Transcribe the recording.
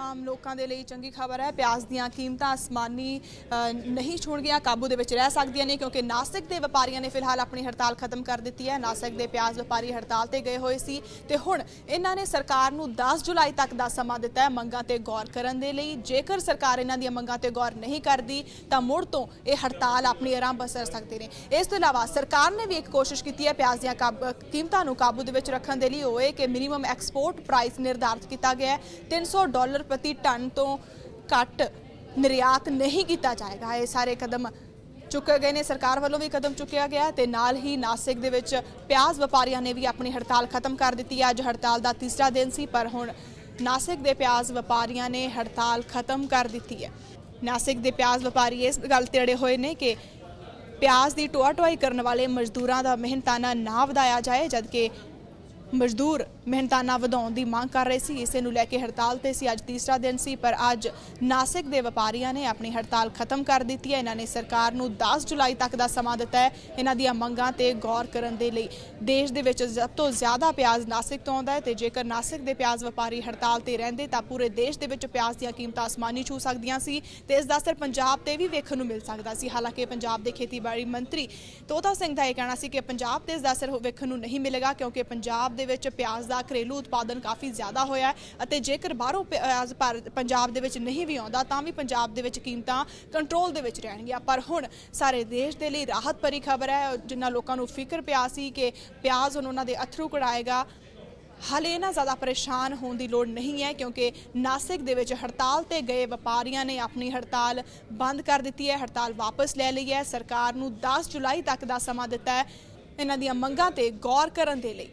ਆਮ ਲੋਕਾਂ ਦੇ ਲਈ ਚੰਗੀ ਖਬਰ ਹੈ। ਪਿਆਜ਼ ਦੀਆਂ ਕੀਮਤਾਂ ਅਸਮਾਨੀ ਨਹੀਂ ਛੂਣਗੀਆਂ, ਕਾਬੂ ਦੇ ਵਿੱਚ ਰਹਿ ਸਕਦੀਆਂ ਨੇ ਕਿਉਂਕਿ ਨਾਸਿਕ ਦੇ ਵਪਾਰੀਆਂ ਨੇ ਫਿਲਹਾਲ ਆਪਣੀ ਹੜਤਾਲ ਖਤਮ ਕਰ ਦਿੱਤੀ ਹੈ। ਨਾਸਿਕ ਦੇ ਪਿਆਜ਼ ਵਪਾਰੀ ਹੜਤਾਲ ਤੇ ਗਏ ਹੋਏ ਸੀ ਤੇ ਹੁਣ ਇਹਨਾਂ ਨੇ ਸਰਕਾਰ ਨੂੰ 10 ਜੁਲਾਈ ਤੱਕ ਦਾ ਸਮਾਂ ਦਿੱਤਾ ਹੈ ਮੰਗਾਂ ਤੇ ਗੌਰ ਕਰਨ ਦੇ ਲਈ। ਜੇਕਰ ਸਰਕਾਰ ਇਹਨਾਂ ਦੀਆਂ ਮੰਗਾਂ ਤੇ ਗੌਰ ਨਹੀਂ ਕਰਦੀ, ਤਾਂ ਮੁੜ ਤੋਂ ਇਹ ਹੜਤਾਲ ਆਪਣੀ ਆਰਾਮ ਬਸਰ ਸਕਦੇ ਨੇ। ਇਸ ਤੋਂ ਇਲਾਵਾ ਸਰਕਾਰ ਨੇ ਵੀ ਇੱਕ ਕੋਸ਼ਿਸ਼ ਕੀਤੀ ਹੈ ਪਿਆਜ਼ ਦੀਆਂ ਕਾਬ- ਕੀਮਤਾਂ ਨੂੰ ਕਾਬੂ ਦੇ ਵਿੱਚ ਰੱਖਣ ਦੇ ਲਈ। ਉਹ ਇਹ ਕਿ ਮਿਨੀਮਮ ਐਕਸਪੋਰਟ ਪ੍ਰਾਈਸ ਨਿਰਧਾਰਿਤ ਕੀਤਾ ਗਿਆ ਹੈ। 300 ਡਾਲਰ ਪ੍ਰਤੀ ਟਨ ਤੋਂ ਘੱਟ ਨਿਰਯਾਤ ਨਹੀਂ ਕੀਤਾ ਜਾਏਗਾ। ਇਹ ਸਾਰੇ ਕਦਮ ਚੁੱਕੇ ਗਏ ਨੇ। ਸਰਕਾਰ ਵੱਲੋਂ ਵੀ ਕਦਮ ਚੁੱਕਿਆ ਗਿਆ ਤੇ ਨਾਲ ਹੀ ਨਾਸਿਕ ਦੇ ਵਿੱਚ ਪਿਆਜ਼ ਵਪਾਰੀਆਂ ਨੇ ਵੀ ਆਪਣੀ ਹੜਤਾਲ ਖਤਮ ਕਰ ਦਿੱਤੀ ਹੈ। ਅੱਜ ਹੜਤਾਲ ਦਾ ਤੀਸਰਾ ਦਿਨ ਸੀ, ਪਰ ਹੁਣ ਨਾਸਿਕ ਦੇ ਪਿਆਜ਼ ਵਪਾਰੀਆਂ ਨੇ ਹੜਤਾਲ ਖਤਮ ਕਰ ਦਿੱਤੀ ਹੈ। ਨਾਸਿਕ ਦੇ ਪਿਆਜ਼ ਵਪਾਰੀ ਇਸ ਗੱਲ ਤੇ ਅੜੇ ਹੋਏ ਨੇ ਕਿ ਪਿਆਜ਼ ਦੀ ਟੋਆ ਟੋਆਈ ਕਰਨ ਵਾਲੇ ਮਜ਼ਦੂਰਾਂ ਦਾ ਮਿਹਨਤਾਨਾ ਨਾ ਵਧਾਇਆ ਜਾਏ, ਜਦਕਿ ਮਜ਼ਦੂਰ ਮਿਹਨਤਾਨਾ ਵਧਾਉਣ ਦੀ ਮੰਗ ਕਰ ਰਹੇ ਸੀ। ਇਸੇ ਨੂੰ ਲੈ ਕੇ ਹੜਤਾਲ ਤੇ ਸੀ। ਅੱਜ ਤੀਸਰਾ ਦਿਨ ਸੀ, ਪਰ ਅੱਜ ਨਾਸਿਕ ਦੇ ਵਪਾਰੀਆਂ ਨੇ ਆਪਣੀ ਹੜਤਾਲ ਖਤਮ ਕਰ ਦਿੱਤੀ ਹੈ। ਇਹਨਾਂ ਨੇ ਸਰਕਾਰ ਨੂੰ 10 ਜੁਲਾਈ ਤੱਕ ਦਾ ਸਮਾਂ ਦਿੱਤਾ ਹੈ ਇਹਨਾਂ ਦੀਆਂ ਮੰਗਾਂ ਤੇ ਗੌਰ ਕਰਨ ਦੇ ਲਈ। ਦੇਸ਼ ਦੇ ਵਿੱਚ ਸਭ ਤੋਂ ਜ਼ਿਆਦਾ ਪਿਆਜ਼ ਨਾਸਿਕ ਤੋਂ ਆਉਂਦਾ ਹੈ ਤੇ ਜੇਕਰ ਨਾਸਿਕ ਦੇ ਪਿਆਜ਼ ਵਪਾਰੀ ਹੜਤਾਲ ਤੇ ਰਹਿੰਦੇ ਤਾਂ ਪੂਰੇ ਦੇਸ਼ ਦੇ ਵਿੱਚ ਪਿਆਜ਼ ਦੀਆਂ ਕੀਮਤਾਂ ਆਸਮਾਨੀ ਛੂ ਸਕਦੀਆਂ ਸੀ ਤੇ ਇਸ ਦਾ ਅਸਰ ਪੰਜਾਬ ਤੇ ਵੀ ਵੇਖਣ ਨੂੰ ਮਿਲ ਸਕਦਾ ਸੀ। ਹਾਲਾਂਕਿ ਪੰਜਾਬ ਦੇ ਖੇਤੀਬਾੜੀ ਮੰਤਰੀ ਤੋਤਾ ਸਿੰਘ ਦਾ ਇਹ ਕਹਿਣਾ ਸੀ ਕਿ ਪੰਜਾਬ ਤੇ ਇਸ ਦਾ ਅਸਰ ਵੇਖਣ ਨੂੰ ਨਹੀਂ ਮਿਲੇਗਾ ਕਿਉਂਕਿ ਪੰਜਾਬ ਦੇ ਵਿੱਚ ਪਿਆਜ਼ ਦਾ ਘਰੇਲੂ ਉਤਪਾਦਨ ਕਾਫੀ ਜ਼ਿਆਦਾ ਹੋਇਆ ਅਤੇ ਜੇਕਰ ਬਾਹਰੋਂ ਪਿਆਜ਼ ਭਾਰਤ- ਪੰਜਾਬ ਦੇ ਵਿੱਚ ਨਹੀਂ ਵੀ ਆਉਂਦਾ, ਤਾਂ ਵੀ ਪੰਜਾਬ ਦੇ ਵਿੱਚ ਕੀਮਤਾਂ ਕੰਟਰੋਲ ਦੇ ਵਿੱਚ ਰਹਿਣਗੀਆਂ। ਪਰ ਹੁਣ ਸਾਰੇ ਦੇਸ਼ ਦੇ ਲਈ ਰਾਹਤ ਭਰੀ ਖਬਰ ਹੈ ਜਿਨ੍ਹਾਂ ਲੋਕਾਂ ਨੂੰ ਫਿਕਰ ਪਿਆ ਸੀ ਕਿ ਪਿਆਜ਼ ਹੁਣ ਉਹਨਾਂ ਦੇ ਅਥਰੂ ਕਢਾਏਗਾ, ਹਾਲੇ ਨਾ ਜ਼ਿਆਦਾ ਪਰੇਸ਼ਾਨ ਹੋਣ ਦੀ ਲੋੜ ਨਹੀਂ ਹੈ, ਕਿਉਂਕਿ ਨਾਸਿਕ ਦੇ ਵਿੱਚ ਹੜਤਾਲ ਤੇ ਗਏ ਵਪਾਰੀਆਂ ਨੇ ਆਪਣੀ ਹੜਤਾਲ ਬੰਦ ਕਰ ਦਿੱਤੀ ਹੈ, ਹੜਤਾਲ ਵਾਪਸ ਲੈ ਲਈ ਹੈ। ਸਰਕਾਰ ਨੂੰ 10 ਜੁਲਾਈ ਤੱਕ ਦਾ ਸਮਾਂ ਦਿੱਤਾ ਹੈ। ਇਹਨਾਂ ਦੀਆਂ ਮੰਗਾਂ ਤੇ ਗੌਰ ਕਰਨ ਦੇ ਲਈ